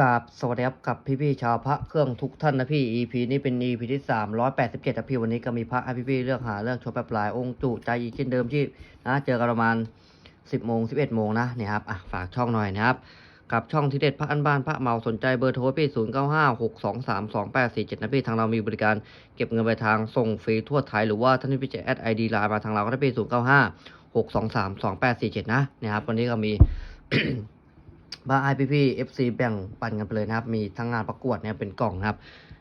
กับสวัสดีครับกับพี่ๆชาวพระเครื่องทุกท่านนะพี่ EP นี้เป็น EP ที่สามร้อยแปดสิบเจ็ดนะพี่วันนี้ก็มีพระให้พี่ๆเลือกหาเลือกชมแบบปลายองค์จุใจอีกเช่นเดิมที่นะเจอกันประมาณสิบโมงสิบเอ็ดโมงนะเนี่ยครับอะฝากช่องหน่อยนะครับกับช่องที่เด็ดพระอันบ้านพระเมาสนใจเบอร์โทรพี่ศูนย์เก้าห้าหกสองสามสองแปดสี่เจ็ดนะพี่ทางเรามีบริการเก็บเงินปลายทางส่งฟรีทั่วไทยหรือว่าท่านพี่จะแอดไอดีไลน์มาทางเราก็ได้พี่ศูนย์เก้าห้าหกสองสามสองแปดสี่เจ็ดนะเนี่ยครับวันนี้ก็มี บ้าไอพีพีเอฟซีแบ่งปันกันไปเลยนะครับ มีทั้งงานประกวดเนี่ยเป็นกล่องนะครับ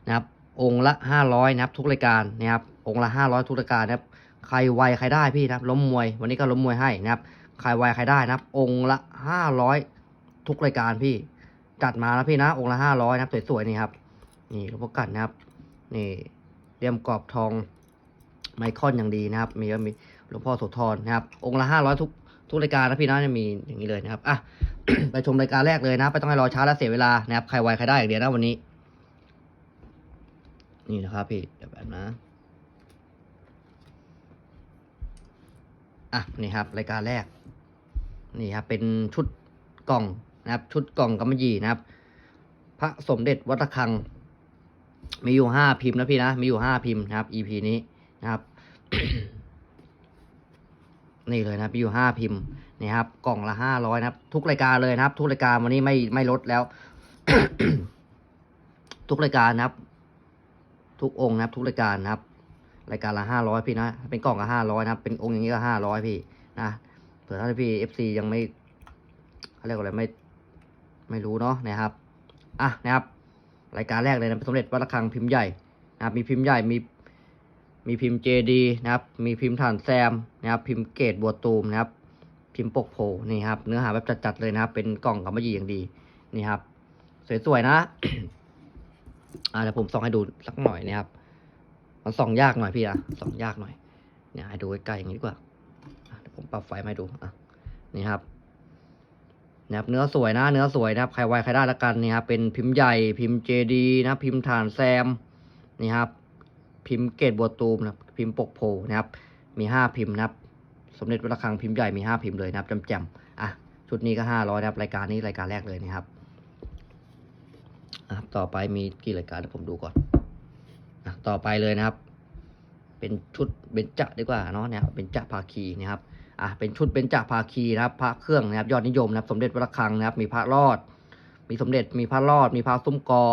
นะครับ องค์ละห้าร้อยนะครับทุกรายการนะครับองค์ละห้าร้อยทุกรายการนะครับใครไวใครได้พี่นะครับล้มมวย วันนี้ก็ล้มมวยให้นะครับใครไวใครได้นะครับ องค์ละห้าร้อยทุกรายการพี่จัดมาแล้วพี่นะ องค์ละห้าร้อยนะครับสวยๆนี่ครับนี่หลวงพ่อกันนะครับ นี่เรียมกรอบทองไมคอนอย่างดีนะครับ มีก็มีหลวงพ่อโสธรนะครับ องค์ละห้าร้อยทุกทุกรายการนะพี่นะจะมีอย่างนี้เลยนะครับอะ ไปชมรายการแรกเลยนะไม่ต้องให้รอช้าและเสียเวลานะครับใครไวใครได้อย่างเดียวนะวันนี้ นี่นะครับพี่เดี๋ยวแบบนะอะนี่ครับ รายการแรก นี่ครับเป็นชุดกล่องนะครับ ชุดกล่องกำมะหยี่นะครับ พระสมเด็จวัดระฆัง มีอยู่ห้าพิมพ์นะพี่นะมีอยู่ห้าพิมพ์นะครับ EP นี้นะครับ นี่เลยนะมีอยู่ห้าพิมพ์ นี่ครับ กล่องละห้าร้อยนะครับ ทุกรายการเลยนะครับ ทุกรายการวันนี้ไม่ไม่ลดแล้ว ทุกรายการนะครับ ทุกองค์นะครับ ทุกรายการนะครับ รายการละห้าร้อยพี่นะ เป็นกล่องก็ห้าร้อยนะครับ เป็นองค์อย่างนี้ก็ห้าร้อยพี่นะเผื่อท่านพี่เอฟซียังไม่เขาเรียกว่าอะไรไม่ ไม่รู้เนาะนะครับอะนะครับ รายการแรกเลยนะเป็นสมเด็จวัดระฆังพิมพ์ใหญ่นะครับ มีพิมพ์ใหญ่มีมีพิมพ์เจดีนะครับ มีพิมพ์ฐานแซมนะครับ พิมพ์เกตบัวตูมนะครับ พิมพ์ปกโพนี่ครับ เนื้อหาแบบจัดๆเลยนะครับ เป็นกล่องกำมะหยี่อย่างดีนี่ครับ สวยๆนะอ่าเดี๋ยวผมส่องให้ดูสักหน่อยนะครับ มันส่องยากหน่อยพี่อะส่องยากหน่อย เนี่ยให้ดูใกล้ๆอย่างนี้ดีกว่าเดี๋ยวผมปรับไฟมาให้ดูอะนี่ครับนะครับเนื้อสวยนะเนื้อสวยนะครับใครไวใครได้ละกันนี่ครับเป็นพิมพ์ใหญ่พิมพ์เจดีนะพิมพ์ฐานแซมนี่ครับ พิมพ์เกตบัวตูมนะพิมพ์ปกโพนะครับ มีห้าพิมพ์นะครับ สมเด็จวัดระฆังพิมพ์ใหญ่มีห้าพิมพ์เลยนะครับจำๆอะชุดนี้ก็ห้าร้อยนะครับรายการนี้รายการแรกเลยนะครับต่อไปมีกี่รายการเดี๋ยวผมดูก่อนอะต่อไปเลยนะครับ เป็นชุดเบญจดีกว่าเนาะเนี่ยเบญจภาคีนะครับอะเป็นชุดเบญจภาคีนะครับ พระเครื่องนะครับ ยอดนิยมนะครับ สมเด็จวัดระฆังนะครับ มีพระรอด มีสมเด็จมีพระรอด มีพระซุ้มกอ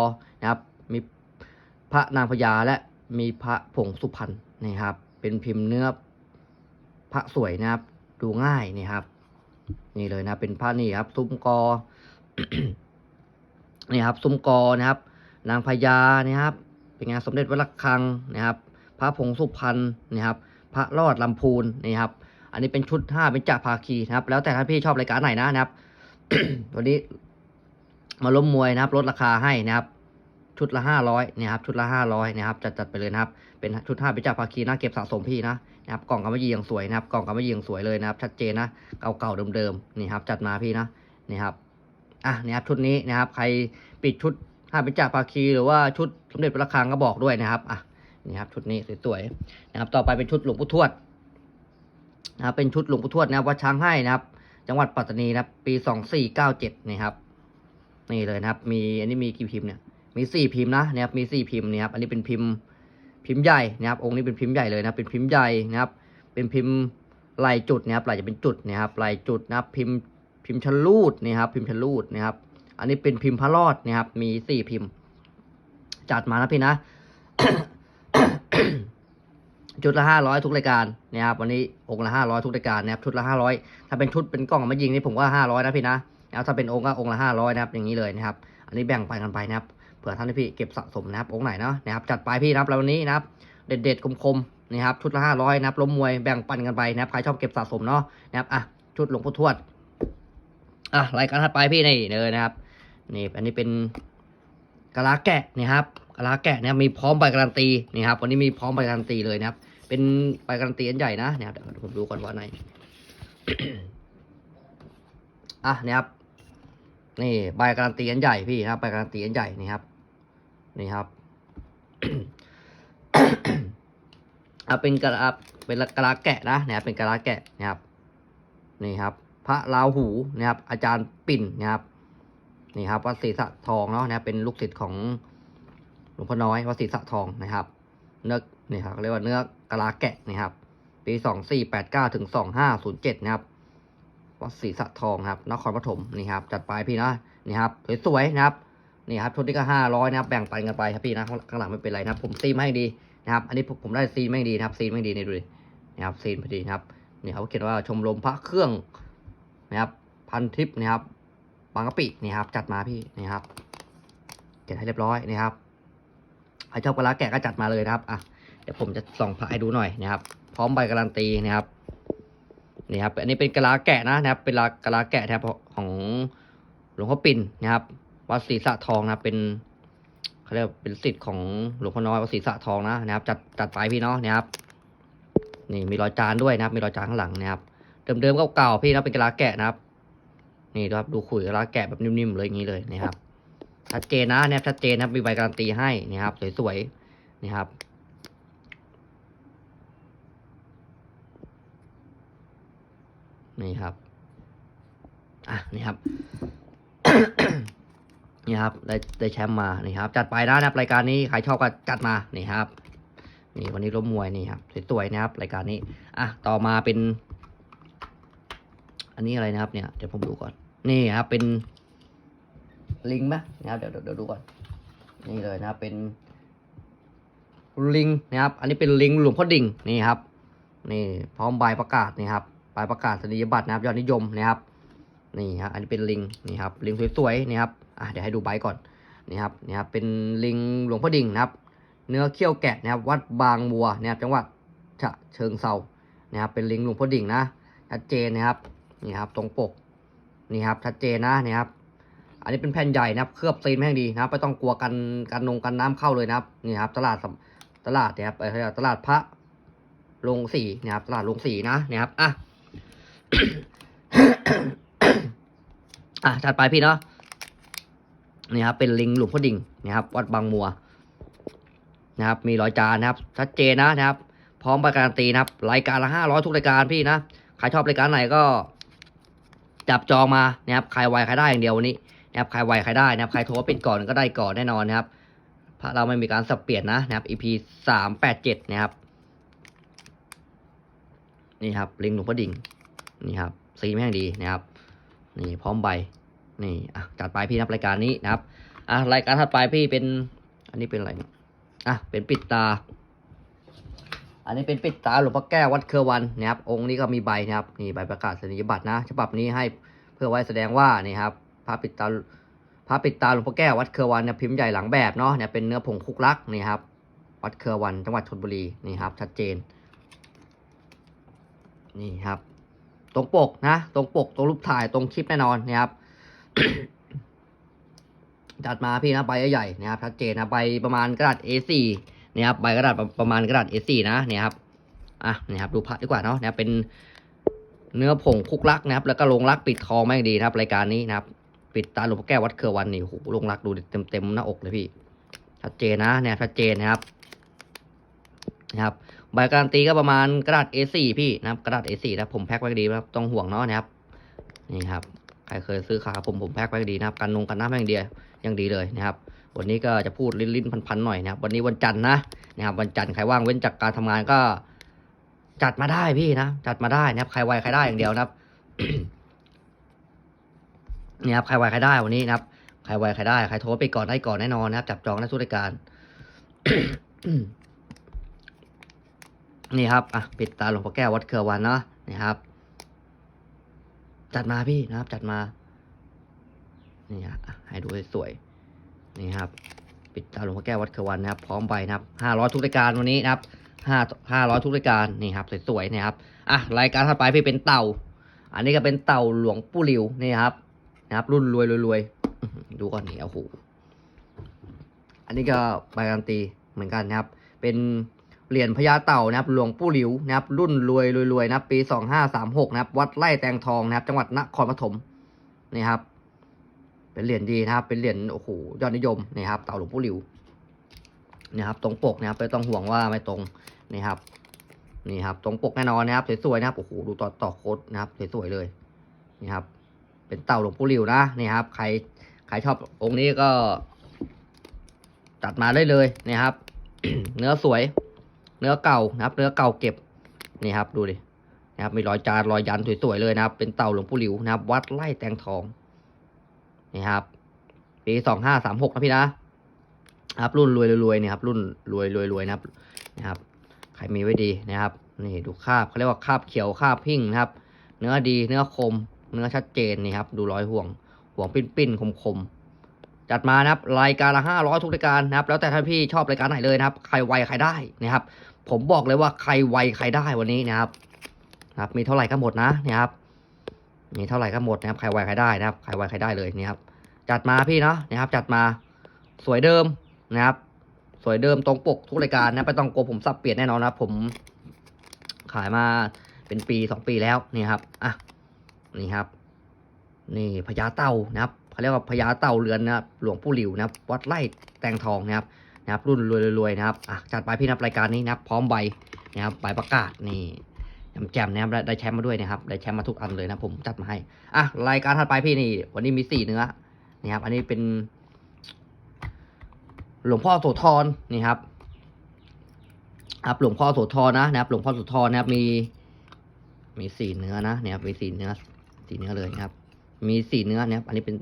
นะครับ มีพระนางพญาและมีพระผงสุพรรณนี่ครับ เป็นพิมพ์เนื้อ พระสวยนะครับ ดูง่ายนี่ครับ นี่เลยนะเป็นพระนี่ครับ ซุ้มกอ นี่ครับ ซุ้มกอนะครับ นางพญานี่ครับ เป็นงานสมเด็จวัดระฆังนะครับ พระผงสุพรรณนะครับ พระรอดลำพูนนี่ครับ อันนี้เป็นชุดห้าเป็นจ่าภาคีนะครับ แล้วแต่ท่านพี่ชอบรายการไหนนะนะครับวันนี้มาล้มมวยนะครับลดราคาให้นะครับ ชุดละห้าร้อยนี่ครับ ชุดละห้าร้อยนะครับจัดจัดไปเลยนะครับ เป็นชุดห้าเป็นจ่าภาคีนะเก็บสะสมพี่นะ นะครับกล่องกำมะหยี่อย่างสวยนะครับ กล่องกำมะหยี่อย่างสวยเลยนะครับ ชัดเจนนะเก่าๆเดิมๆนี่ครับ จัดมาพี่นะนี่ครับอะนี่ครับชุดนี้นะครับ ใครปิดชุดห้าเป็นจ่าภาคีหรือว่าชุดสมเด็จพระคังก็บอกด้วยนะครับอะนี่ครับชุดนี้สวยๆนะครับ ต่อไปเป็นชุดหลวงปู่ทวดนะครับเป็นชุดหลวงปู่ทวดนะครับวัดช้างให้นะครับ จังหวัดปัตตานีนะครับ ปีสองสี่เก้าเจ็ดนี่ครับนี่เลยนะครับ มีอันนี้มีกี่พิมพ์เนี่ยมีสี่พิมพ์นะนะครับมีสี่พิมพ์นี่ครับอันนี้เป็นพิมพ์ พิมพ์ใหญ่นะครับ องค์นี้เป็นพิมพ์ใหญ่เลยนะเป็นพิมพ์ใหญ่นะครับ เป็นพิมพ์ลายจุดนะครับลายจะเป็นจุดนะครับลายจุดนะครับ พิมพ์พิมพ์ชลูดนี่ครับ พิมพ์ชลูดนะครับ อันนี้เป็นพิมพ์พระรอดนะครับ มีสี่พิมพ์ จัดมานะพี่นะ ชุดละห้าร้อยทุกรายการนะครับ วันนี้องค์ละห้าร้อยทุกรายการนะครับ ชุดละห้าร้อยถ้าเป็นชุดเป็นกล่องมายิงนี่ผมก็ห้าร้อยนะพี่นะนะครับถ้าเป็นองค์ก็องค์ละห้าร้อยนะครับ อย่างนี้เลยนะครับ อันนี้แบ่งไปกันไปนะครับ เผื่อท่านพี่เก็บสะสมนะครับองค์ไหนเนาะนะครับจัดไปพี่นะครับแล้ววันนี้นะครับเด็ดเด็ดๆคมๆนะครับชุดละห้าร้อยนะครับล้มมวยแบ่งปันกันไปนะครับใครชอบเก็บสะสมเนาะนะครับอะชุดหลวงพ่อทวดอะรายการถัดไปพี่นี่เลยนะครับนี่อันนี้เป็นกะลาแกะนะครับกะลาแกะนะครับมีพร้อมใบการันตีนี่ครับวันนี้มีพร้อมใบการันตีเลยนะครับ เป็นใบการันตีอันใหญ่นะนี่ยครับเดี๋ยวผมดูก่อนว่าไหนอะนี่ครับนี่ใบการันตีอันใหญ่พี่นะครับใบการันตีอันใหญ่นี่ครับ นี่ครับอะเป็นกระเป็นกระลาแกะนะเนี่ยครับเป็นกระลาแกะนะครับนี่ครับ พระราหูนะครับ อาจารย์ปิ่นนะครับนี่ครับวัดศรีสะทองเนาะนะครับเป็นลูกศิษย์ของหลวงพ่อน้อยวัดศรีสะทองนะครับ เนื้อนี่ครับเรียกว่าเนื้อกระลาแกะนะครับ ปีสองสี่แปดเก้าถึงสองห้าศูนย์เจ็ดนะครับวัดศรีสะทองครับนครปฐมนี่ครับ จัดไปพี่นะนี่ครับสวยๆนะครับ นี่ครับชุดนี้ก็ห้าร้อยนะครับแบ่งปันกันไปครับพี่นะข้างข้างหลังไม่เป็นไรนะครับ ผมซีมให้ดีนะครับอันนี้ผมได้ซีนไม่ดีนะครับซีนไม่ดีนี่ดูดินะครับซีนพอดีนะครับนี่เขาเขียนว่าชมรมพระเครื่องนะครับพันทิปนะครับบางกะปินี่ครับจัดมาพี่นี่ครับเก็บให้เรียบร้อยนี่ครับใครชอบกะลาแกะก็จัดมาเลยนะครับอะเดี๋ยวผมจะส่องพระให้ดูหน่อยนะครับ พร้อมใบการันตีนะครับนี่ครับอันนี้เป็นกะลาแกะนะนะครับ เป็นกะลาแกะนะครับของหลวงพ่อปิ่นนะครับ วัดศรีสะทองนะครับเป็นเขาเรียกว่าเป็นสิทธิ์ของหลวงพ่อน้อยวัดศรีสะทองนะนะครับ จัดจัดไปพี่เนาะนะครับ นี่มีรอยจานด้วยนะครับ มีรอยจานข้างหลังนะครับเดิมๆเก่าๆพี่นะเป็นกระลาแกะนะครับ นี่ครับดูขุยกระลาแกะแบบนิ่มๆเลยอย่างนี้เลยนะครับชัดเจนนะเนี่ยชัดเจนนะมีใบการันตีให้นี่ครับสวยๆนี่ครับนี่ครับ อะ นี่ครับ นี่ครับได้ได้แชมป์มานี่ครับ จัดไปนะครับรายการนี้ใครชอบก็จัดมานี่ครับนี่วันนี้ล้มมวยนี่ครับสวยๆนะครับ รายการนี้อะต่อมาเป็น อันนี้อะไรนะครับเนี่ยเดี๋ยวผมดูก่อน นี่ครับเป็นลิงไหมนะครับเดี๋ยวเดี๋ยวดูก่อนนี่เลยนะครับเป็นลิงนะครับ อันนี้เป็นลิงหลวงพ่อดิ่งนี่ครับ นี่พร้อมใบประกาศนี่ครับใบประกาศสนียบัตรนะครับยอดนิยมนะครับ นี่ครับอันนี้เป็นลิงนี่ครับลิงสวยๆนี่ครับ อะเดี๋ยวให้ดูใบก่อนนี่ครับนี่ครับเป็นลิงหลวงพ่อดิ่งนะครับ เนื้อเขี้ยวแกะนะครับวัดบางบัวนะครับจังหวัดฉะเชิงเซานะครับเป็นลิงหลวงพ่อดิ่งนะชัดเจนนะครับนี่ครับตรงปกนี่ครับชัดเจนนะนี่ครับอันนี้เป็นแผ่นใหญ่นะครับเคลือบซีนแม่งดีนะครับไม่ต้องกลัวกันกันนงกันน้ำเข้าเลยนะครับนี่ครับตลาดตลาดนี่ยครับเออตลาดพระลงสีนะครับตลาดลงสีนะนี่ครับอะอะถัดไปพี่เนาะ นี่ครับเป็นลิงหลวงพ่อดิ่งนะครับวัดบางมัวนะครับมีรอยจานนะครับชัดเจนนะนะครับ พร้อมประการนตีนะครับ รายการละห้าร้อยทุกรายการพี่นะใครชอบรายการไหนก็ จับจองมานะครับใครไวใครได้อย่างเดียววันนี้นะครับใครไวใครได้นะครับใครโทรปิดก่อนก็ได้ก่อนแน่นอนนะครับเพราะเราไม่มีการสับเปลี่ยนนะนะครับ EP สามแปดเจ็ดนะครับนี่ครับลิงหลวงพ่อดิ่งนี่ครับสีแม่งดีนะครับนี่พร้อมใบ นี่อะจัดไปพี่นับรายการนี้นะครับอะรายการถัดไปพี่เป็น อันนี้เป็นอะไรเนี่ยอะเป็นปิดตา อันนี้เป็นปิดตาหลวงพ่อแก้ววัดเครือวันนะครับ องค์นี้ก็มีใบนะครับนี่ใบประกาศนียบัตรนะฉบับนี้ให้เพื่อไว้แสดงว่านี่ครับพระปิดตาพระปิดตาหลวงพ่อแก้ววัดเครือวันเนี่ยพิมพ์ใหญ่หลังแบบเนาะเนี่ยเป็นเนื้อผงคุกลักนี่ครับ วัดเครือวันจังหวัดชลบุรีนี่ครับ ชัดเจน นี่ครับ ตรงปกนะ ตรงปกตรงรูปถ่ายตรงคลิปแน่นอนนะครับ จัดมาพี่นะใบใหญ่ๆนะครับชัดเจนนะใบประมาณกระดาษ A4 นะครับใบกระดาษประมาณกระดาษ A4 นะเนี่ยครับอะเนี่ยครับดูพระดีกว่าเนาะเนี่ยเป็นเนื้อผงคุกลักนะครับ แล้วก็ลงรักปิดทองแม่งดีนะครับรายการนี้นะครับ ปิดตาหลวงพ่อแก้ววัดเครือวันนี่โอ้โหลงรักดูเต็มเต็มๆหน้าอกเลยพี่ชัดเจนนะเนี่ยชัดเจนนะครับนะครับใบการันตีก็ประมาณกระดาษ A4 พี่นะครับกระดาษ A4 นะผมแพ็คไว้ดีนะครับต้องห่วงเนาะนะครับนี่ครับ รเคยซื้อขาผมผมแพ็คไว้ดีนะครับกันนงกันน้ำแม่งเดียวยังดีเลยนะครับ วันนี้ก็จะพูดลิ้นๆพันๆหน่อยนะครับ วันนี้วันจันทร์นะนะครับวันจันทร์ใครว่างเว้นจากการทำงานก็ จัดมาได้พี่นะจัดมาได้นะครับ ใครไวใครได้อย่างเดียวนะครับนี่ครับใครไวใครได้วันนี้นะครับใครไวใครได้ใครโทรไปก่อนได้ก่อนแน่นอนนะครับ จับจองได้ทุกรายการนี่ครับอะปิดตาหลวงพ่อแก้ววัดเครือวันเนาะนี่ครับ จัดมาพี่นะครับ จัดมา นี่ฮะให้ดูสวยๆนี่ครับ ปิดตาหลวงพ่อแก้ววัดเครือวันนะครับ พร้อมใบนะครับห้าร้อยทุกรายการวันนี้นะครับห้าห้าร้อยทุกรายการนี่ครับสวยๆนี่ครับอะรายการถัดไปพี่เป็นเต่า อันนี้ก็เป็นเต่าหลวงปู่หลิวนี่ครับนะครับ รุ่นรวยรวยๆดูก่อนนี่โอ้โหอันนี้ก็ใบการันตีเหมือนกันนะครับ เป็น เหรียญพญาเต่านะครับหลวงปู่หลิวนะครับรุ่นรวยรวยๆนะครับปีสองห้าสามหกนะครับวัดไร่แตงทองนะครับจังหวัดนครปฐมนี่ครับเป็นเหรียญดีนะครับ เป็นเหรียญโอ้โหยอดนิยมนี่ครับเต่าหลวงปู่หลิวนี่ครับตรงปกนะครับไม่ต้องห่วงว่าไม่ตรงนี่ครับนี่ครับตรงปกแน่นอนนะครับสวยๆนะครับโอ้โหดูต่อต่อโคดนะครับสวยๆเลยนี่ครับ เป็นเต่าหลวงปู่หลิวนะนี่ครับ ใครใครรชอบองค์นี้ก็จัดมาได้เลยนะครับ เนื้อสวย เนื้อเก่านะครับ เนื้อเก่าเก็บนี่ครับดูดินะครับมีรอยจานรอยยันสวยๆเลยนะครับ เป็นเต่าหลวงปู่หลิวนะครับ วัดไร่แตงทองนี่ครับปีสองห้าสามหกนะพี่นะครับ รุ่นรวยรวยเนี่ยครับ รุ่นรวยรวยรวยนะครับนะครับใครมีไว้ดีนะครับนี่ดูคาบเขาเรียกว่าคาบเขียวคาบพิ้งนะครับ เนื้อดีเนื้อคม เนื้อชัดเจนนี่ครับ ดูร้อยห่วงห่วงปิ้นปิ้นคมคมๆจัดมานะครับรายการละห้าร้อยทุกรายการนะครับ แล้วแต่ท่านพี่ชอบรายการไหนเลยนะครับ ใครไวใครได้นะครับ ผมบอกเลยว่าใครไวใครได้วันนี้นะครับนะครับ มีเท่าไหร่ก็หมดนะนะครับมีเท่าไหร่ก็หมดนะครับใครไวใครได้นะครับใครไวใครได้เลยนี่ครับ จัดมาพี่เนาะนะครับ จัดมาสวยเดิมนะครับ สวยเดิมตรงปกทุกรายการนะไม่ต้องกลัวผมสับเปลี่ยนแน่นอนนะครับผมขายมาเป็นปีสองปีแล้วนี่ครับอะนี่ครับ นี่พญาเต่านะครับเขาเรียกว่าพญาเต่าเรือนนะครับหลวงปู่หลิวนะครับวัดไร่แตงทองนะครับ นะครับรุ่นรวยๆนะครับอะจัดไปพี่นับรายการนี้นะครับพร้อมใบนะครับใบประกาศนี่แจมๆนะครับได้แชมป์มาด้วยนะครับได้แชมป์มาทุกอันเลยนะผมจัดมาให้อะรายการถัดไปพี่นี่ วันนี้มีสี่เนื้อนี่ครับอันนี้เป็น หลวงพ่อโสธรนี่ครับครับหลวงพ่อโสธรนะนะครับ หลวงพ่อโสธรนะครับมี มีสี่เนื้อนะเนี่ยครับมีสี่เนื้อสี่เนื้อเลยนะครับ มีสี่เนื้อนะครับ อันนี้เป็น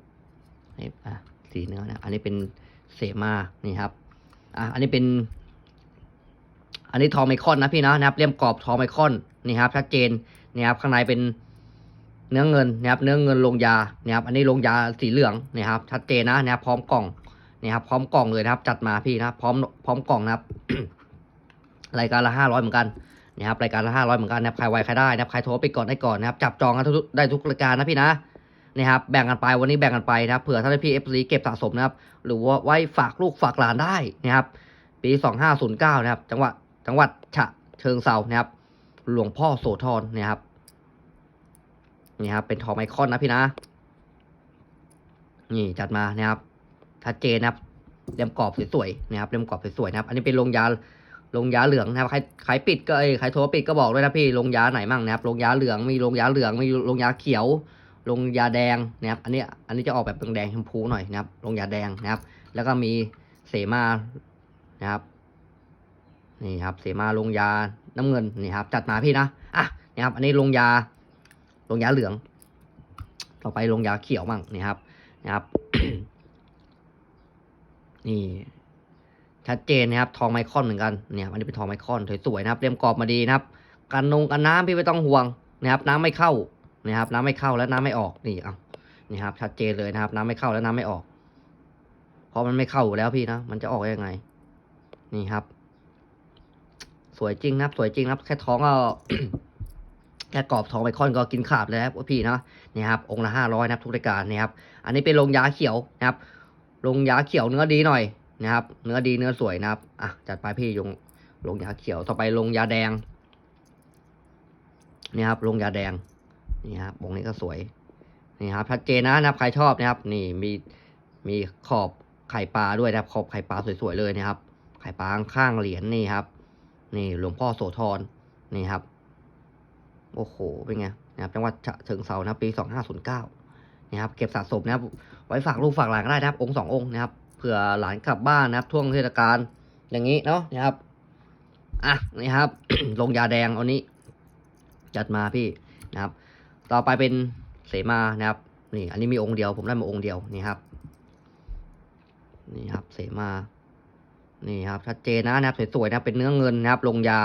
นี่อะสี่เนื้อนะอันนี้เป็นเสมานี่ครับ อะอันนี้เป็น อันนี้ทองไมคอนนะพี่นะนะครับเลี่ยมกรอบทองไมคอนนี่ครับชัดเจนนี่ครับข้างในเป็นเนื้อเงินนะครับเนื้อเงินลงยานี่ครับอันนี้ลงยาสีเหลืองนี่ครับชัดเจนนะนะครับพร้อมกล่องนี่ครับพร้อมกล่องเลยนะครับ จัดมาพี่นะพร้อมพร้อมกล่องนะครับรายการละห้าร้อยเหมือนกันนะครับรายการละห้าร้อยเหมือนกันนะครับใครไวใครได้นะครับใครโทรไปก่อนได้ก่อนนะครับจับจองกันทุกได้ทุกรายการนะพี่นะ นะครับแบ่งกันไปวันนี้แบ่งกันไปนะครับเผื่อท่านพี่เอฟซีเก็บสะสมนะครับหรือว่าไว้ฝากลูกฝากหลานได้นะครับปีสองห้าศูนย์เก้านะครับจังหวัดจังหวัดฉะเชิงเซานะครับ หลวงพ่อโสธรนะครับนี่ครับเป็นทองไมคอนนะพี่นะ นี่จัดมานะครับชัดเจนนะครับเลี่ยมกรอบสวยๆนะครับเลี่ยมกรอบสวยๆนะครับ อันนี้เป็นลงยาลงยาเหลืองนะครับใครใครปิดก็เอ้ยใครโทรปิดก็บอกด้วยนะพี่ลงยาไหนมั่งนะครับลงยาเหลืองมีลงยาเหลืองมีลงยาเขียว ลงยาแดงนะครับอันนี้อันนี้จะออกแบบแดงๆชมพูหน่อยนะครับ ลงยาแดงนะครับ แล้วก็มีเสมานะครับนี่ครับ เสมาลงยาน้ำเงินนี่ครับ จัดมาพี่นะอะนี่ครับ อันนี้ลงยา ลงยาเหลือง ต่อไปลงยาเขียวมั่งนี่ครับนะครับ นี่ชัดเจนนะครับ ทองไมคอนเหมือนกันเนี่ยอันนี้เป็นทองไมคอนสวยๆนะครับเรียมกรอบมาดีนะครับ กันนงกันน้ำพี่ไม่ต้องห่วงนะครับ น้ำไม่เข้า นะครับน้ำไม่เข้าแล้วน้ำไม่ออกนี่เอานี่ครับชัดเจนเลยนะครับ น้ำไม่เข้าแล้วน้ำไม่ออกเพราะมันไม่เข้าอยู่แล้วพี่นะมันจะออกยังไง นี่ครับ สวยจริงนะครับ สวยจริงนะครับแค่ท้องก็แค่กรอบทองไมคอนก็กินขาดเลยครับพี่นะนี่ครับ องค์ละห้าร้อยนะครับทุกรายการนี่ครับ อันนี้เป็นลงยาเขียวนะครับลงยาเขียวเนื้อดีหน่อยนะครับ เนื้อดีเนื้อสวยนะครับอะจัดไปพี่ลงลงยาเขียวต่อไปลงยาแดงนี่ครับลงยาแดง นี่ครับวงนี้ก็สวยนี่ครับชัดเจนนะนะครับใครชอบนะครับ นี่มีมีขอบไข่ปลาด้วยนะครับ ขอบไข่ปลาสวยๆเลยนะครับ ไข่ปลาข้างเหรียญนี่ครับ นี่หลวงพ่อโสธรนี่ครับโอ้โหเป็นไงนะครับจังหวัดฉะเชิงเซานะปีสองห้าศูนย์เก้านี่ครับเก็บสะสมนะครับไว้ฝากลูกฝากหลานก็ได้นะครับ องค์สององค์นะครับเผื่อหลานกลับบ้านนะครับช่วงเทศกาลอย่างนี้เนาะนะครับอะนี่ครับลงยาแดงเอานี้ จัดมาพี่นะครับ ต่อไปเป็นเสมานะครับ นี่ อันนี้มีองค์เดียว ผมได้มาองค์เดียวนี่ครับ นี่ครับเสมา นี่ครับชัดเจนนะนะครับสวยๆนะเป็นเนื้อเงินนะครับลงยา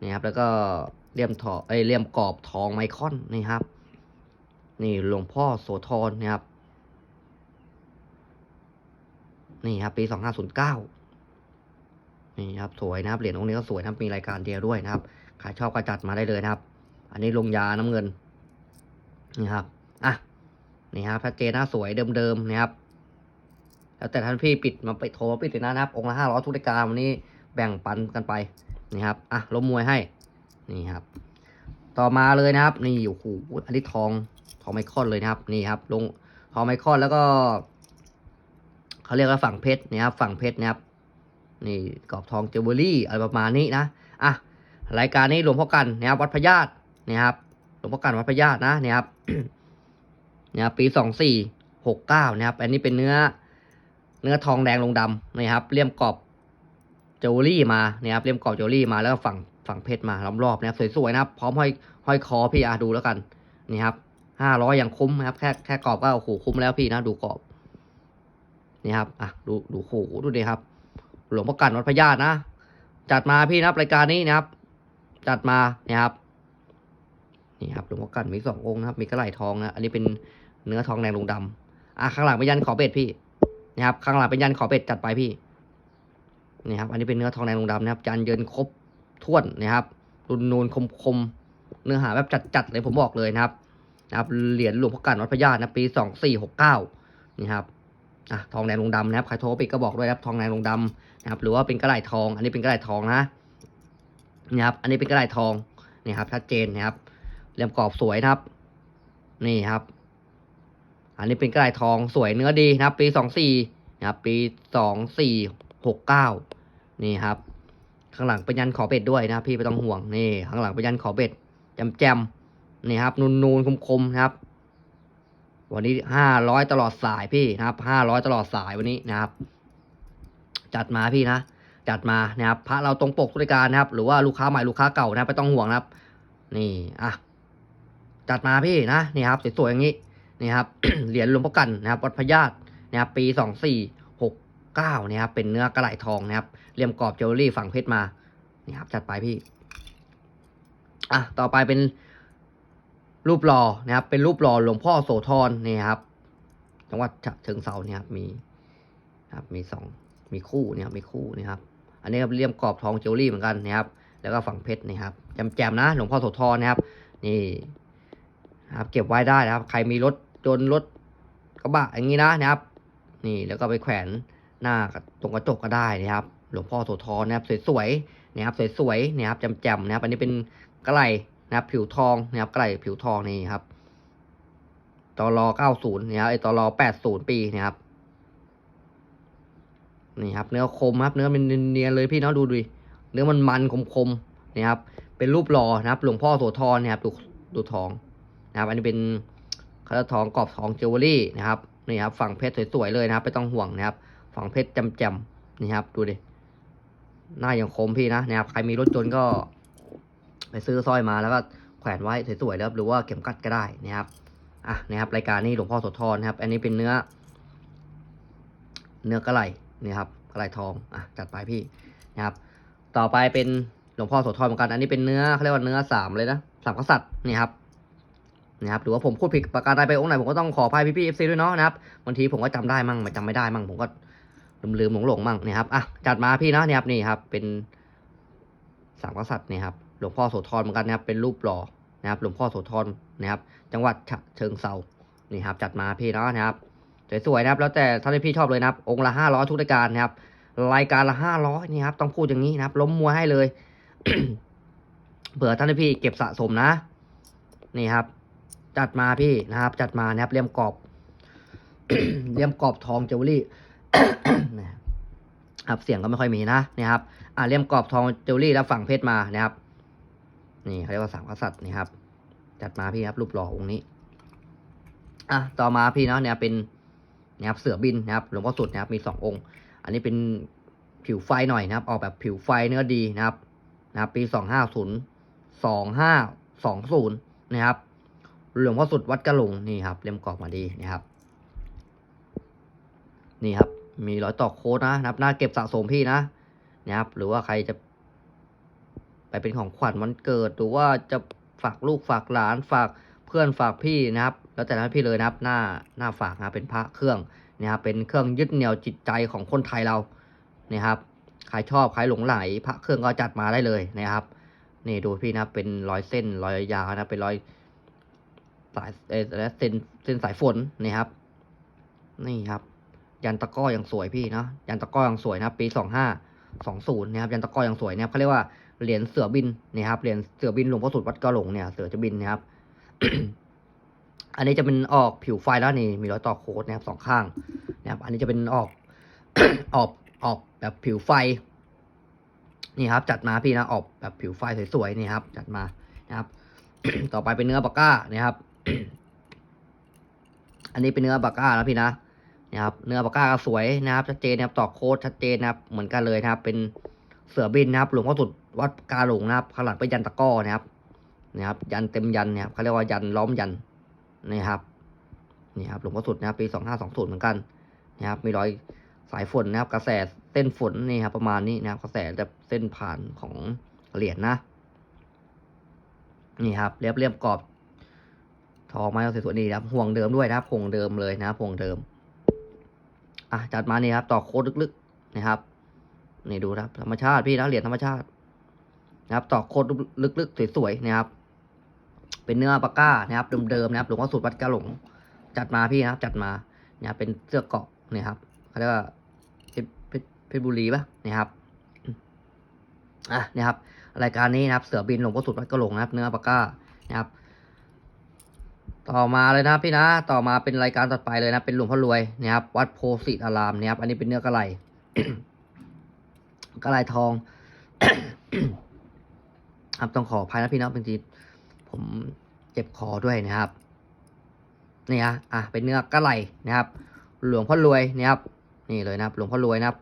นี่ครับ แล้วก็เลี่ยมทอเอ้เลี่ยมกรอบทองไมคอนนี่ครับ นี่หลวงพ่อโสธรนะครับ นี่ครับปีสองห้าศูนย์เก้านี่ครับสวยนะครับเหรียญองค์นี้ก็สวยนะครับมีรายการเดียวด้วยนะครับใครชอบก็จัดมาได้เลยนะครับ อันนี้ลงยาน้ำเงิน นี่ครับอะนี่ครับชัดเจนนะสวยเดิมๆนะครับ แล้วแต่ท่านพี่ปิดมาไปโทรมาปิดเลยนะครับ องค์ละห้าร้อยทุกรายการวันนี้แบ่งปันกันไปนี่ครับอะล้มมวยให้นี่ครับ ต่อมาเลยนะครับ นี่โอ้โหอันนี้ทองทองไมคอนเลยนะครับ นี่ครับ ลงทองไมคอนแล้วก็เขาเรียกว่าฝั่งเพชรนะครับ ฝั่งเพชรนะครับนี่กรอบทองเจวเวลรี่อะไรประมาณนี้นะอะรายการนี้หลวงพ่อกันนะครับวัดพระญาตินะครับ หลวงพ่อกันวัดพญาตนะเนี่ยครับเนี่ยครับปีสองสี่หกเก้านะครับ อันนี้เป็นเนื้อ เนื้อทองแดงลงดำนะครับเลี่ยมกรอบเจวเวลรี่มานะครับเลี่ยมกรอบเจวเวลรี่มาแล้วก็ฝั่งฝั่งเพชรมาล้อมรอบนะครับสวยๆนะครับ พร้อมห้อยห้อยคอพี่อาดูแล้วกันนี่ครับห้าร้อยอย่างคุ้มนะครับ แค่แค่กรอบก็โอ้โหคุ้มแล้วพี่นะดูกรอบนี่ครับอะดูดูโอ้โหดูดิครับ หลวงพ่อกันวัดพญาตนะ จัดมาพี่นะครับรายการนี้นะครับ จัดมาเนี่ยครับ นี่ครับหลวงพ่อกันมีสององค์นะครับ มีกระไหล่ทองนะอันนี้เป็นเนื้อทองแดงลงดำอะข้างหลังเป็นยันขอเบ็ดพี่นะครับ ข้างหลังเป็นยันขอเบ็ดจัดไปพี่นี่ครับ อันนี้เป็นเนื้อทองแดงลงดำนะครับยันเยินครบถ้วนนะครับรุนนูนคมคมเนื้อหาแบบจัดๆเลยผมบอกเลยนะครับนะครับเหรียญหลวงพ่อกันวัดพญาตนะปีสองสี่หกเก้านี่ครับอะทองแดงลงดำนะครับใครโทรไปก็บอกด้วยนะครับทองแดงลงดำนะครับ หรือว่าเป็นกระไหล่ทอง อันนี้เป็นกระไหล่ทองนะนี่ครับ อันนี้เป็นกระไหล่ทองนี่ครับชัดเจนนะครับ เหลี่ยมกรอบสวยนะครับ นี่ครับ อันนี้เป็นกระไหล่ทองสวยเนื้อดีนะครับ ปีสองสี่นะครับปีสองสี่หกเก้านี่ครับ ข้างหลังเป็นยันขอเบ็ดด้วยนะครับพี่ไม่ต้องห่วงนี่ข้างหลังเป็นยันขอเบ็ดแจมแจมนี่ครับ นูนนูนคมคมนะครับ วันนี้ห้าร้อยตลอดสายพี่นะครับห้าร้อยตลอดสายวันนี้นะครับ จัดมาพี่นะจัดมานะครับพระเราตรงปกทุรายการนะครับ หรือว่าลูกค้าใหม่ลูกค้าเก่านะไม่ต้องห่วงนะครับ นี่อะ จัดมาพี่นะนี่ครับสวยๆอย่างนี้นี่ครับเหรียญหลวงพ่อกันนะครับวัดพญาตนะครับปีสองสี่หกเก้านี่ครับเป็นเนื้อกระไหล่ทองนะครับเลี่ยมกรอบเจวเวลรี่ฝั่งเพชรมานี่ครับจัดไปพี่อะต่อไปเป็นรูปหล่อนะครับ เป็นรูปหล่อหลวงพ่อโสธรนี่ครับจังหวัดฉะเชิงเซาเนี่ยครับมีนะครับมีสองมีคู่เนี่ยมีคู่นี่ครับ อันนี้ครับเลี่ยมกรอบทองเจวเวลรี่เหมือนกันนะครับ แล้วก็ฝั่งเพชรนี่ครับแจมๆนะ หลวงพ่อโสธรนะครับ นี่ นะครับ เก็บไว้ได้นะครับ ใครมีรถจนต์รถกระบะอย่างนี้นะนะครับ นี่แล้วก็ไปแขวนหน้าตรงกระจกก็ได้นะครับ หลวงพ่อโสธรนะครับ สวยๆนะครับสวยๆนะครับแจ่มๆนะครับ อันนี้เป็นกระไหลนะครับ ผิวทองนะครับกระไหลผิวทองนี่ครับตลอ90นะครับไอตลอ80 ปีนะครับนี่ครับ เนื้อคมครับ เนื้อมันเนียนเลยพี่เนาะดูดิเนื้อมันมันคมๆนี่ครับ เป็นรูปหล่อนะครับ หลวงพ่อโสธรนะครับดูดูทอง นะครับอันนี้เป็นคาราทองกรอบทองเจวเวลรี่นะครับนี่ครับฝั่งเพชรสวยๆเลยนะครับไม่ต้องห่วงนะครับ ฝั่งเพชรจำๆนี่ครับดูดิหน้าอย่างคมพี่นะนะครับใครมีรถจนก็ ไปซื้อสร้อยมาแล้วก็แขวนไว้สวยๆแล้วหรือว่าเข็มกัดก็ได้นะครับอะนะครับรายการนี้หลวงพ่อโสธรนะครับ อันนี้เป็นเนื้อ เนื้อกระไหลนี่ครับกระไหลทองอะจัดไปพี่นะครับ ต่อไปเป็นหลวงพ่อโสธรเหมือนกัน อันนี้เป็นเนื้อเขาเรียกว่าเนื้อสามเลยนะสามกษัตริย์นี่ครับ นี่ครับหรือว่าผมพูดผิดประการใดไปองค์ไหนผมก็ต้องขออภัยพี่พี่เอฟซีด้วยเนาะนะครับบางทีผมก็จำได้มั่งไม่จำไม่ได้มั่งผมก็ลืมหลงหลงมั่งนี่ครับอะจัดมาพี่นะนี่ครับนี่ครับเป็นสามกษัตริย์นี่ครับหลวงพ่อโสธรเหมือนกันนะครับเป็นรูปหล่อนะครับหลวงพ่อโสธรนะครับ จังหวัดเชิงเซานี่ครับจัดมาพี่เนาะนะครับสวยๆนะครับแล้วแต่ถ้าที่พี่ชอบเลยนะครับ องค์ละห้าร้อยทุกรายการนะครับรายการละห้าร้อยนี่ครับต้องพูดอย่างนี้นะครับ ล้มมวยให้เลยเผื่อท่านพี่เก็บสะสมนะ นี่ครับ จัดมาพี่นะครับ จัดมานะครับเลี่ยมกรอบเลี่ยมกรอบทองเจวเวลรี่นะครับเสียงก็ไม่ค่อยมีนะนี่ครับ อ่าเลี่ยมกรอบทองเจวเวลรี่แล้วฝั่งเพชรมานะครับ นี่เขาเรียกว่าสามกษัตริย์นี่ครับ จัดมาพี่ครับรูปหล่อองค์นี้อะต่อมาพี่เนาะเนี่ยเป็นนะครับเสือบินนะครับหลวงพ่อสุดนะครับมีสององค์ อันนี้เป็นผิวไฟหน่อยนะครับ ออกแบบผิวไฟเนื้อดีนะครับนะครับ ปีสองห้าศูนย์สองห้าสองศูนย์นะครับ หลวงพ่อสุดวัดกระหลงนี่ครับเล่มกรอบมาดีนะครับ นี่ครับ มีรอยต่อโค้ดนะนะครับน่าเก็บสะสมพี่นะนะครับ หรือว่าใครจะ ไปเป็นของขวัญวันเกิด หรือว่าจะฝากลูกฝากหลานฝากเพื่อนฝากพี่นะครับ แล้วแต่ละพี่เลยนะครับ หน้าหน้าฝากนะเป็นพระเครื่องนะครับเป็นเครื่องยึดเหนี่ยวจิตใจของคนไทยเรานะครับใครชอบใครหลงไหลพระเครื่องก็จัดมาได้เลยนะครับ นี่ดูพี่นะเป็นรอยเส้นรอยยาวนะเป็นรอย สายเอและเส้นเส้นสายฝนนี่ครับ นี่ครับ ยันตะก้อยังสวยพี่เนาะยันตะก้อยังสวยนะครับ ปีสองห้าสองศูนย์นะครับ ยันตะก้อยังสวยเนะครับเขาเรียกว่าเหรียญเสือบินนี่ครับเหรียญเสือบินหลวงพ่อสุดวัดกะหลงเนี่ยเสือจะบินนะครับ อันนี้จะเป็นออกผิวไฟแล้วนี่มีรอยต่อโค้ดนะครับสองข้างนะครับ อันนี้จะเป็นออกออกออกแบบผิวไฟ นี่ครับ จัดมาพี่นะออกแบบผิวไฟสวยๆนี่ครับ จัดมานะครับ ต่อไปเป็นเนื้อปากก้านะครับ อันนี้เป็นเนื้อปาก้านะพี่นะนะครับ เนื้อปาก้าก็สวยนะครับชัดเจนนะครับต่อโค้ดชัดเจนนะครับ เหมือนกันเลยนะครับ เป็นเสือบินนะครับ หลวงพ่อสุดวัดกาหลงนะครับขลังเป็นยันตะก้อนะครับนะครับ ยันเต็มยันนะครับเขาเรียกว่ายันล้อมยันนี่ครับนี่ครับหลวงพ่อสุดนะครับปีสองห้าสองศูนย์เหมือนกันนะครับมีรอยสายฝนนะครับ กระแสเส้นฝนนี่ครับประมาณนี้นะครับ กระแสแบบเส้นผ่านของเหรียญนะ นี่ครับเรียบเรียบกรอบ ทองไม้เอาสวยๆนี่ครับห่วงเดิมด้วยนะครับห่วงเดิมเลยนะครับห่วงเดิมอะจัดมานี่ครับต่อโค้ดลึกๆนะครับนี่ดูนะครับธรรมชาติพี่นะเหรียญธรรมชาตินะครับต่อโค้ดลึกๆสวยๆนะครับ เป็นเนื้อปากก้านะครับเดิมๆนะครับหลวงพ่อสุดวัดกะหลง จัดมาพี่นะครับ จัดมาเนี่ยเป็นเสื้อเกาะนี่ครับเขาเรียกว่าเพชรเพชรบุรีป่ะนี่ครับอะนี่ครับ รายการนี้นะครับ เสือบินหลวงพ่อสุดวัดกะหลงนะครับ เนื้อปากก้านะครับ ต่อมาเลยนะพี่นะ ต่อมาเป็นรายการต่อไปเลยนะ เป็นหลวงพ่อรวยนะครับ วัดโพสิตารามนะครับ อันนี้เป็นเนื้อกระไหลกระไหลทอง ครับต้องขออภัยนะพี่นะบางทีผมเจ็บคอด้วยนะครับนี่ฮะอะเป็นเนื้อกระไหลนะครับ หลวงพ่อรวยนะครับ นี่เลยนะครับ หลวงพ่อรวยนะครับ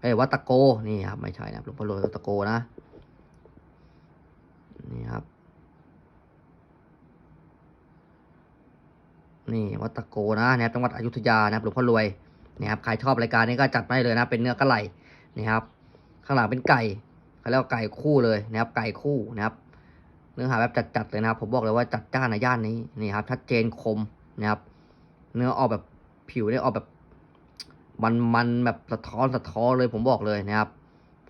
เอ้วัตโก นี่ครับ ไม่ใช่นะครับ หลวงพ่อรวยวัตโกนะ นี่ครับ นี่วัดตะโกนะนะครับจังหวัดอยุธยานะครับหลวงพ่อรวยนะครับใครชอบรายการนี้ก็จัดมาได้เลยนะเป็นเนื้อกระไหลนะครับข้างหลังเป็นไก่เขาเรียกว่าไก่คู่เลยนะครับไก่คู่นะครับ เนื้อหาแบบจัดๆเลยนะครับ ผมบอกเลยว่าจัดจ้านในย่านนี้นี่ครับชัดเจนคมนะครับ เนื้อออกแบบผิวเนี่ยออกแบบมันมันๆแบบสะท้อนสะท้อนเลยผมบอกเลยนะครับ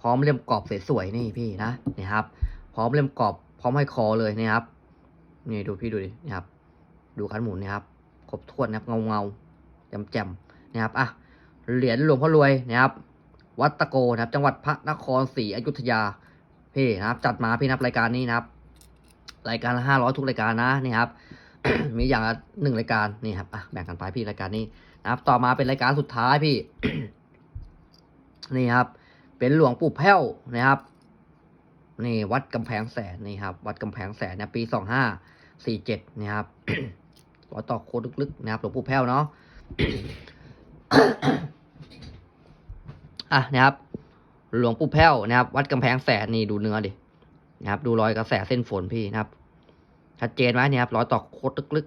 พร้อมเล่มกรอบสวยๆนี่พี่นะนี่ครับ พร้อมเล่มกรอบพร้อมให้คอเลยนะครับนี่ดูพี่ดูดินะครับ ดูคันหมุนนะครับ ครบถ้วนนะครับเงาเงาแจ่มแจ่มนะครับอะเหรียญหลวงพ่อรวยนะครับวัดตะโกนะครับ จังหวัดพระนครศรีอยุธยาพี่นะครับ จัดมาพี่นะครับรายการนี้นะครับ รายการละห้าร้อยทุกรายการนะนี่ครับ มีอย่างละหนึ่งรายการนี่ครับอะแบ่งกันไปพี่รายการนี้นะครับ ต่อมาเป็นรายการสุดท้ายพี่ นี่ครับ เป็นหลวงปู่แพ้วนะครับนี่วัดกำแพงแสนนี่ครับ วัดกำแพงแสนนะปีสองห้าสี่เจ็ดนี่ครับ ขอต่อโค้ดลึกๆนะครับหลวงปู่แพ้วเนาะอะนะครับ หลวงปู่แพ้วนะครับ วัดกำแพงแสนนี่ดูเนื้อดินะครับ ดูรอยกระแสเส้นฝนพี่นะครับชัดเจนไหมเนี่ยครับรอยต่อโคตรลึก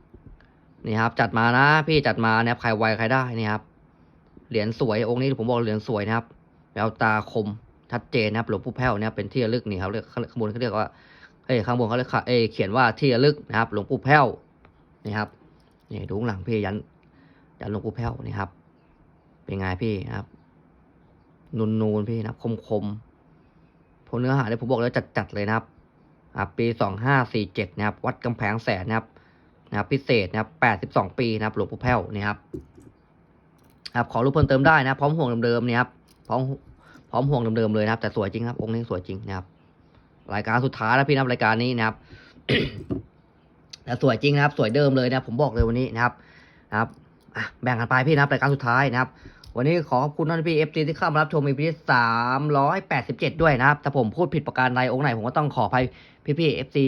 ๆนี่ครับ จัดมานะ พี่จัดมานะครับใครไวใครได้นี่ครับเหรียญสวยองค์นี้ผมบอกเหรียญสวยนะครับแววตาคมชัดเจนนะครับหลวงปู่แพ้วเนี่ยเป็นที่ระลึกนี่ครับเรียกข้างบนเขาเรียกว่า เอ้ข้างบนเขาเรียเอ้เขียนว่าที่ระลึกนะครับ หลวงปู่แพ้วนี่ครับนี่ดูข้างหลังพี่ยันยันหลวงปู่แพ้วนี่ครับ เป็นไงพี่นะครับ นูนนูนพี่นะครับ คมคมๆผมเนื้อหาเนี่ยผมบอกแล้วจัดๆเลยนะครับปีสองห้าสี่เจ็ดนะครับ วัดกำแพงแสนนะครับนะครับ พิเศษนะครับแปดสิบสองปีนะครับ หลวงปู่แพ้วนี่ครับครับขอรูปเพิ่มเติมได้นะพร้อมห่วงเดิมๆเนี่ยครับพร้อมพร้อมห่วงเดิมๆเลยนะครับ แต่สวยจริงครับองค์นี้สวยจริงนะครับ รายการสุดท้ายแล้วพี่นะครับรายการนี้นะครับแต่สวยจริงนะครับ สวยเดิมเลยนะผมบอกเลยวันนี้นะครับนะครับแบ่งกันไปพี่นะครับรายการสุดท้ายนะครับ วันนี้ขอขอบคุณท่านพี่เอฟซีที่เข้ามารับชมอีพีที่สามร้อยแปดสิบเจ็ดด้วยนะครับถ้าผมพูดผิดประการใดองค์ไหน ผมก็ต้องขออภัยพี่พี่เอฟซี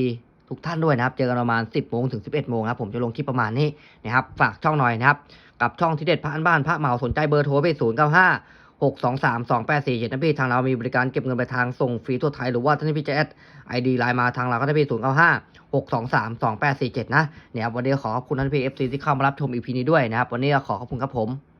ทุกท่านด้วยนะครับ เจอกันประมาณสิบโมงถึงสิบเอ็ดโมงครับผมจะลงคลิปประมาณนี้นะครับ ฝากช่องหน่อยนะครับ กับช่องที่เด็ดพระอันบ้านพระเหมาสนใจเบอร์โทรไปศูนย์เก้าห้า หกสองสามสองแปดสี่เจ็ดนะพี่ทางเรามีบริการเก็บเงินไปทางส่งฟรีทั่วไทยหรือว่าท่านพี่จะแอดไอดีไลน์มาทางเราก็ได้พี่ศูนย์เก้าห้าหกสองสามสองแปดสี่เจ็ดนะเนี่ยวันนี้ขอขอบคุณท่านพี่เอฟซีที่เข้ามารับชมอีพีนี้ด้วยนะครับวันนี้ขอขอบคุณครับผม